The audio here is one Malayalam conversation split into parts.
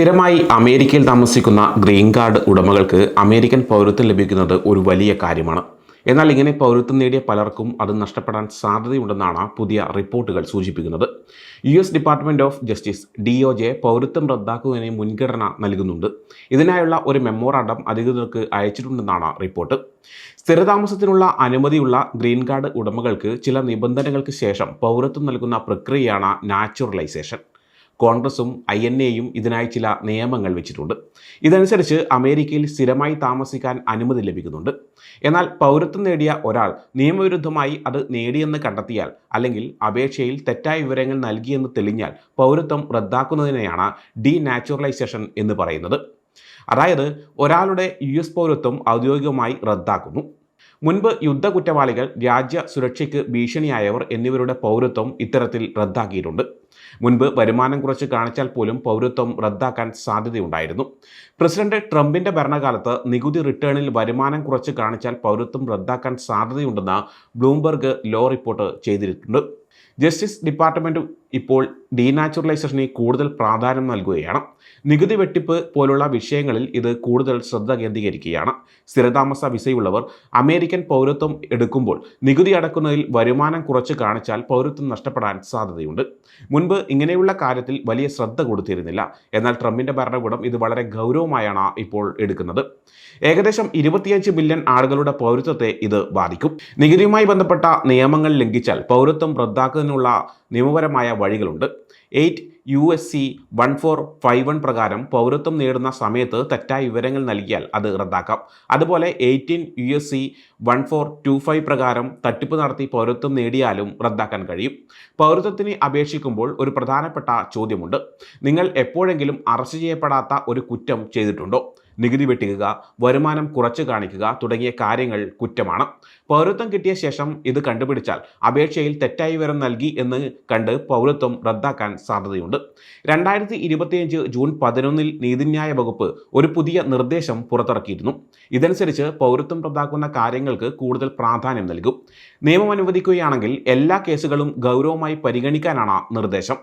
സ്ഥിരമായി അമേരിക്കയിൽ താമസിക്കുന്ന ഗ്രീൻ കാർഡ് ഉടമകൾക്ക് അമേരിക്കൻ പൗരത്വം ലഭിക്കുന്നത് ഒരു വലിയ കാര്യമാണ്. എന്നാൽ ഇങ്ങനെ പൗരത്വം നേടിയ പലർക്കും അത് നഷ്ടപ്പെടാൻ സാധ്യതയുണ്ടെന്നാണ് പുതിയ റിപ്പോർട്ടുകൾ സൂചിപ്പിക്കുന്നത്. U S department of justice D O J പൗരത്വം റദ്ദാക്കുന്നതിന് മുൻഗണന നൽകുന്നുണ്ട്. ഇതിനായുള്ള ഒരു മെമ്മോറാണ്ടം അധികൃതർക്ക് അയച്ചിട്ടുണ്ടെന്നാണ് റിപ്പോർട്ട്. സ്ഥിരതാമസത്തിനുള്ള അനുമതിയുള്ള ഗ്രീൻ കാർഡ് ഉടമകൾക്ക് ചില നിബന്ധനകൾക്ക് ശേഷം പൗരത്വം നൽകുന്ന പ്രക്രിയയാണ് നാച്ചുറലൈസേഷൻ. കോൺഗ്രസും ഐ എൻ എയും ഇതിനായി ചില നിയമങ്ങൾ വെച്ചിട്ടുണ്ട്. ഇതനുസരിച്ച് അമേരിക്കയിൽ സ്ഥിരമായി താമസിക്കാൻ അനുമതി ലഭിക്കുന്നുണ്ട്. എന്നാൽ പൗരത്വം നേടിയ ഒരാൾ നിയമവിരുദ്ധമായി അത് നേടിയെന്ന് കണ്ടെത്തിയാൽ അല്ലെങ്കിൽ അപേക്ഷയിൽ തെറ്റായ വിവരങ്ങൾ നൽകിയെന്ന് തെളിഞ്ഞാൽ പൗരത്വം റദ്ദാക്കുന്നതിനെയാണ് ഡി നാച്ചുറലൈസേഷൻ എന്ന് പറയുന്നത്. അതായത് ഒരാളുടെ യു എസ് പൗരത്വം ഔദ്യോഗികമായി റദ്ദാക്കുന്നു. മുൻപ് യുദ്ധ കുറ്റവാളികൾ രാജ്യ സുരക്ഷയ്ക്ക് ഭീഷണിയായവർ എന്നിവരുടെ പൗരത്വം ഇത്തരത്തിൽ റദ്ദാക്കിയിട്ടുണ്ട്. മുൻപ് വരുമാനം കുറച്ച് കാണിച്ചാൽ പോലും പൗരത്വം റദ്ദാക്കാൻ സാധ്യതയുണ്ടായിരുന്നു. പ്രസിഡന്റ് ട്രംപിന്റെ ഭരണകാലത്ത് നികുതി റിട്ടേണിൽ വരുമാനം കുറച്ച് കാണിച്ചാൽ പൗരത്വം റദ്ദാക്കാൻ സാധ്യതയുണ്ടെന്ന് ബ്ലൂംബെർഗ് ലോ റിപ്പോർട്ട് ചെയ്തിട്ടുണ്ട്. ജസ്റ്റിസ് ഡിപ്പാർട്ട്മെന്റ് ഇപ്പോൾ ഡീനാച്ചുറലൈസേഷനെ കൂടുതൽ പ്രാധാന്യം നൽകുകയാണ്. നികുതി വെട്ടിപ്പ് പോലുള്ള വിഷയങ്ങളിൽ ഇത് കൂടുതൽ ശ്രദ്ധ കേന്ദ്രീകരിക്കുകയാണ്. സ്ഥിരതാമസ വിസയുള്ളവർ അമേരിക്കൻ പൗരത്വം എടുക്കുമ്പോൾ നികുതി അടക്കുന്നതിൽ വരുമാനം കുറച്ച് കാണിച്ചാൽ പൗരത്വം നഷ്ടപ്പെടാൻ സാധ്യതയുണ്ട്. മുൻപ് ഇങ്ങനെയുള്ള കാര്യത്തിൽ വലിയ ശ്രദ്ധ കൊടുത്തിരുന്നില്ല. എന്നാൽ ട്രംപിന്റെ ഭരണകൂടം ഇത് വളരെ ഗൗരവമായാണ് ഇപ്പോൾ എടുക്കുന്നത്. ഏകദേശം ഇരുപത്തിയഞ്ച് ബില്യൺ ആളുകളുടെ പൗരത്വത്തെ ഇത് ബാധിക്കും. നികുതിയുമായി ബന്ധപ്പെട്ട നിയമങ്ങൾ ലംഘിച്ചാൽ പൗരത്വം റദ്ദാക്കുന്നതിനുള്ള നിയമപരമായ വഴികളുണ്ട്. Eight U S C one four five one പ്രകാരം പൗരത്വം നേടുന്ന സമയത്ത് തെറ്റായ വിവരങ്ങൾ നൽകിയാൽ അത് റദ്ദാക്കാം. അതുപോലെ eighteen U S C one four two five പ്രകാരം തട്ടിപ്പ് നടത്തി പൗരത്വം നേടിയാലും റദ്ദാക്കാൻ കഴിയും. പൗരത്വത്തിന് അപേക്ഷിക്കുമ്പോൾ ഒരു പ്രധാനപ്പെട്ട ചോദ്യമുണ്ട്. നിങ്ങൾ എപ്പോഴെങ്കിലും അറസ്റ്റ് ചെയ്യപ്പെടാത്ത ഒരു കുറ്റം ചെയ്തിട്ടുണ്ടോ? നികുതി വെട്ടിക്കുക വരുമാനം കുറച്ച് കാണിക്കുക തുടങ്ങിയ കാര്യങ്ങൾ കുറ്റമാണ്. പൗരത്വം കിട്ടിയ ശേഷം ഇത് കണ്ടുപിടിച്ചാൽ അപേക്ഷയിൽ തെറ്റായി വിവരം നൽകി എന്ന് കണ്ട് പൗരത്വം റദ്ദാക്കാൻ സാധ്യതയുണ്ട്. രണ്ടായിരത്തി ഇരുപത്തിയഞ്ച് ജൂൺ പതിനൊന്നിൽ നീതിന്യായ വകുപ്പ് ഒരു പുതിയ നിർദ്ദേശം പുറത്തിറക്കിയിരുന്നു. ഇതനുസരിച്ച് പൗരത്വം റദ്ദാക്കുന്ന കാര്യങ്ങൾക്ക് കൂടുതൽ പ്രാധാന്യം നൽകും. നിയമം അനുവദിക്കുകയാണെങ്കിൽ എല്ലാ കേസുകളും ഗൗരവമായി പരിഗണിക്കാനാണ് നിർദ്ദേശം.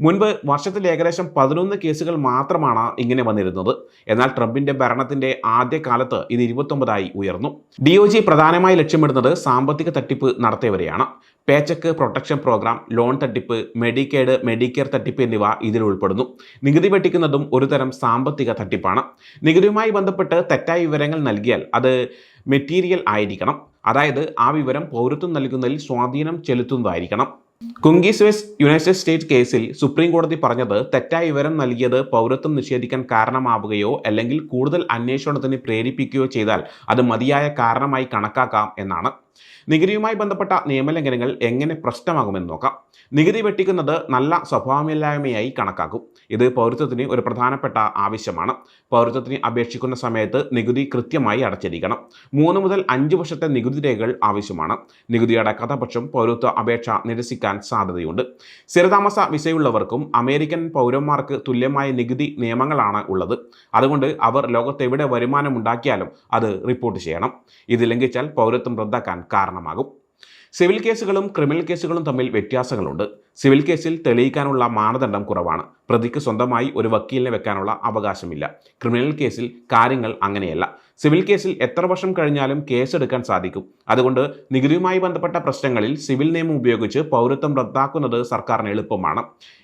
മുൻപ് വർഷത്തിൽ ഏകദേശം പതിനൊന്ന് കേസുകൾ മാത്രമാണ് ഇങ്ങനെ വന്നിരുന്നത്. എന്നാൽ ട്രംപിന്റെ ഭരണത്തിന്റെ ആദ്യ കാലത്ത് ഇത് ഇരുപത്തൊമ്പതായി ഉയർന്നു. ഡി ഒ ജി പ്രധാനമായി ലക്ഷ്യമിടുന്നത് സാമ്പത്തിക തട്ടിപ്പ് നടത്തിയവരെയാണ്. പേച്ചക്ക് പ്രൊട്ടക്ഷൻ പ്രോഗ്രാം ലോൺ തട്ടിപ്പ് മെഡിക്കേഡ് മെഡിക്കെയർ തട്ടിപ്പ് എന്നിവ ഇതിൽ ഉൾപ്പെടുന്നു. നികുതി വെട്ടിക്കുന്നതും ഒരുതരം സാമ്പത്തിക തട്ടിപ്പാണ്. നികുതിയുമായി ബന്ധപ്പെട്ട് തെറ്റായ വിവരങ്ങൾ നൽകിയാൽ അത് മെറ്റീരിയൽ ആയിരിക്കണം. അതായത് ആ വിവരം പൗരത്വം നൽകുന്നതിൽ സ്വാധീനം ചെലുത്തുന്നതായിരിക്കണം. കുങ്കീസ് വെസ്റ്റ് യുണൈറ്റഡ് സ്റ്റേറ്റ് കേസിൽ സുപ്രീം കോടതി പറഞ്ഞത് തെറ്റായ വിവരം നൽകിയത് പൗരത്വം നിഷേധിക്കാൻ കാരണമാവുകയോ അല്ലെങ്കിൽ കൂടുതൽ അന്വേഷണത്തിന് പ്രേരിപ്പിക്കുകയോ ചെയ്താൽ അത് മതിയായ കാരണമായി കണക്കാക്കാം എന്നാണ് നികുതിയുമായി ബന്ധപ്പെട്ട നിയമലംഘനങ്ങൾ എങ്ങനെ പ്രശ്നമാകുമെന്ന് നോക്കാം. നികുതി വെട്ടിക്കുന്നത് നല്ല സ്വഭാവമില്ലായ്മയായി കണക്കാക്കും. ഇത് പൗരത്വത്തിന് ഒരു പ്രധാനപ്പെട്ട ആവശ്യമാണ്. പൗരത്വത്തിന് അപേക്ഷിക്കുന്ന സമയത്ത് നികുതി കൃത്യമായി അടച്ചിരിക്കണം. മൂന്ന് മുതൽ അഞ്ച് വർഷത്തെ നികുതി രേഖകൾ ആവശ്യമാണ്. നികുതി അടക്കാത്ത പക്ഷം പൗരത്വ അപേക്ഷ നിരസിക്കാൻ സാധ്യതയുണ്ട്. സ്ഥിരതാമസ വിസയുള്ളവർക്കും അമേരിക്കൻ പൗരന്മാർക്ക് തുല്യമായ നികുതി നിയമങ്ങളാണ് ഉള്ളത്. അതുകൊണ്ട് അവർ ലോകത്തെവിടെ വരുമാനമുണ്ടാക്കിയാലും അത് റിപ്പോർട്ട് ചെയ്യണം. ഇത് ലംഘിച്ചാൽ പൗരത്വം റദ്ദാക്കാൻ കാരണമാകും. സിവിൽ കേസുകളും ക്രിമിനൽ കേസുകളും തമ്മിൽ വ്യത്യാസങ്ങളുണ്ട്. സിവിൽ കേസിൽ തെളിയിക്കാനുള്ള മാനദണ്ഡം കുറവാണ്. പ്രതിക്ക് സ്വന്തമായി ഒരു വക്കീലിനെ വെക്കാനുള്ള അവകാശമില്ല. ക്രിമിനൽ കേസിൽ കാര്യങ്ങൾ അങ്ങനെയല്ല. സിവിൽ കേസിൽ എത്ര വർഷം കഴിഞ്ഞാലും കേസെടുക്കാൻ സാധിക്കും. അതുകൊണ്ട് നികുതിയുമായി ബന്ധപ്പെട്ട പ്രശ്നങ്ങളിൽ സിവിൽ നിയമം ഉപയോഗിച്ച് പൗരത്വം റദ്ദാക്കുന്നത് സർക്കാരിന് എളുപ്പമാണ്.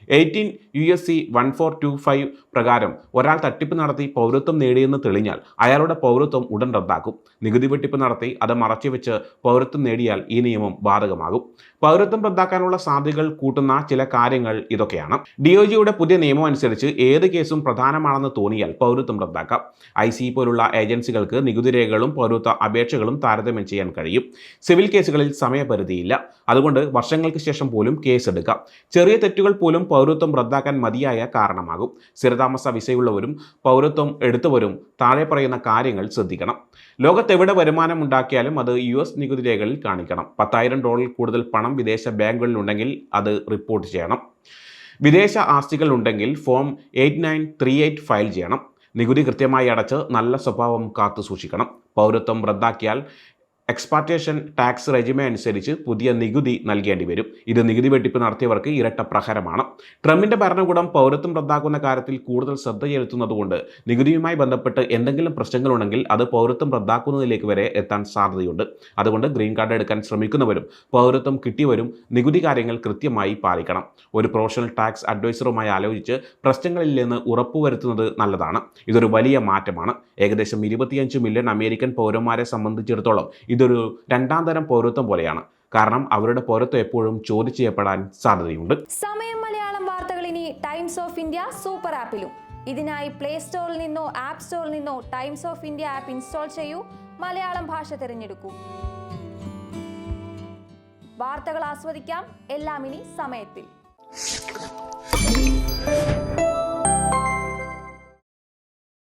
Eighteen U S C one four two five പ്രകാരം ഒരാൾ തട്ടിപ്പ് നടത്തി പൗരത്വം നേടിയെന്ന് തെളിഞ്ഞാൽ അയാളുടെ പൗരത്വം ഉടൻ റദ്ദാക്കും. നികുതി വെട്ടിപ്പ് നടത്തി അത് മറച്ചുവെച്ച് പൗരത്വം നേടിയാൽ ഈ നിയമം ബാധകമാകും. പൗരത്വം റദ്ദാക്കാനുള്ള സാധ്യതകൾ കൂട്ടുന്ന ചില കാര്യങ്ങൾ ഇതൊക്കെയാണ്. ഡി ഒ ജിയുടെ പുതിയ നിയമം അനുസരിച്ച് ഏത് കേസും പ്രധാനമാണെന്ന് തോന്നിയാൽ പൗരത്വം റദ്ദാക്കാം. ഐ സി പോലുള്ള ഏജൻസികൾക്ക് നികുതി രേഖകളും പൗരത്വ അപേക്ഷകളും താരതമ്യം ചെയ്യാൻ കഴിയും. സിവിൽ കേസുകളിൽ സമയപരിധിയില്ല. അതുകൊണ്ട് വർഷങ്ങൾക്ക് ശേഷം പോലും കേസെടുക്കാം. ചെറിയ തെറ്റുകൾ പോലും പൗരത്വം റദ്ദാക്കാൻ മതിയായ കാരണമാകും. സ്ഥിരതാമസ വിസയുള്ളവരും പൗരത്വം എടുത്തവരും താഴെ പറയുന്ന കാര്യങ്ങൾ ശ്രദ്ധിക്കണം. ലോകത്തെവിടെ വരുമാനം ഉണ്ടാക്കിയാലും അത് യു എസ് നികുതി രേഖകളിൽ കാണിക്കണം. പത്തായിരം ഡോളറിൽ കൂടുതൽ പണം വിദേശ ബാങ്കുകളിൽ ഉണ്ടെങ്കിൽ അത് റിപ്പോർട്ട് ചെയ്യണം. വിദേശ ആസ്തികൾ ഉണ്ടെങ്കിൽ form eight nine three eight file ചെയ്യണം. നികുതി കൃത്യമായി അടച്ച് നല്ല സ്വഭാവം കാത്തു സൂക്ഷിക്കണം. പൗരത്വം റദ്ദാക്കിയാൽ എക്സ്പാർട്ടേഷൻ ടാക്സ് റെജിമ അനുസരിച്ച് പുതിയ നികുതി നൽകേണ്ടി വരും. ഇത് നികുതി വെട്ടിപ്പ് നടത്തിയവർക്ക് ഇരട്ട പ്രഹരമാണ്. ട്രംപിന്റെ ഭരണകൂടം പൗരത്വം റദ്ദാക്കുന്ന കാര്യത്തിൽ കൂടുതൽ ശ്രദ്ധ ചെലുത്തുന്നതുകൊണ്ട് നികുതിയുമായി ബന്ധപ്പെട്ട് എന്തെങ്കിലും പ്രശ്നങ്ങളുണ്ടെങ്കിൽ അത് പൗരത്വം റദ്ദാക്കുന്നതിലേക്ക് വരെ എത്താൻ സാധ്യതയുണ്ട്. അതുകൊണ്ട് ഗ്രീൻ കാർഡ് എടുക്കാൻ ശ്രമിക്കുന്നവരും പൗരത്വം കിട്ടിയവരും നികുതി കാര്യങ്ങൾ കൃത്യമായി പാലിക്കണം. ഒരു പ്രൊഫഷണൽ ടാക്സ് അഡ്വൈസറുമായി ആലോചിച്ച് പ്രശ്നങ്ങളില്ലെന്ന് ഉറപ്പുവരുത്തുന്നത് നല്ലതാണ്. ഇതൊരു വലിയ മാറ്റമാണ്. ഏകദേശം ഇരുപത്തിയഞ്ച് മില്യൺ അമേരിക്കൻ പൗരന്മാരെ സംബന്ധിച്ചിടത്തോളം ഇതൊരു രണ്ടാം തരം പൗരത്വം പോലെയാണ്. കാരണം അവരുടെ പൗരത്വം എപ്പോഴും ചോദ്യം ചെയ്യപ്പെടാൻ സാധ്യതയുണ്ട്. സമയം മലയാളം വാർത്തകൾ ഇനി ടൈംസ് ഓഫ് ഇന്ത്യ സൂപ്പർ ആപ്പിലും. ഇതിനായി പ്ലേ സ്റ്റോറിൽ നിന്നോ ആപ്പ് സ്റ്റോറിൽ നിന്നോ Times of India app install ചെയ്യൂ. മലയാളം ഭാഷ തിരഞ്ഞെടുക്കൂ. വാർത്തകൾ ആസ്വദിക്കാം. എല്ലാം ഇനി സമയത്തിൽ.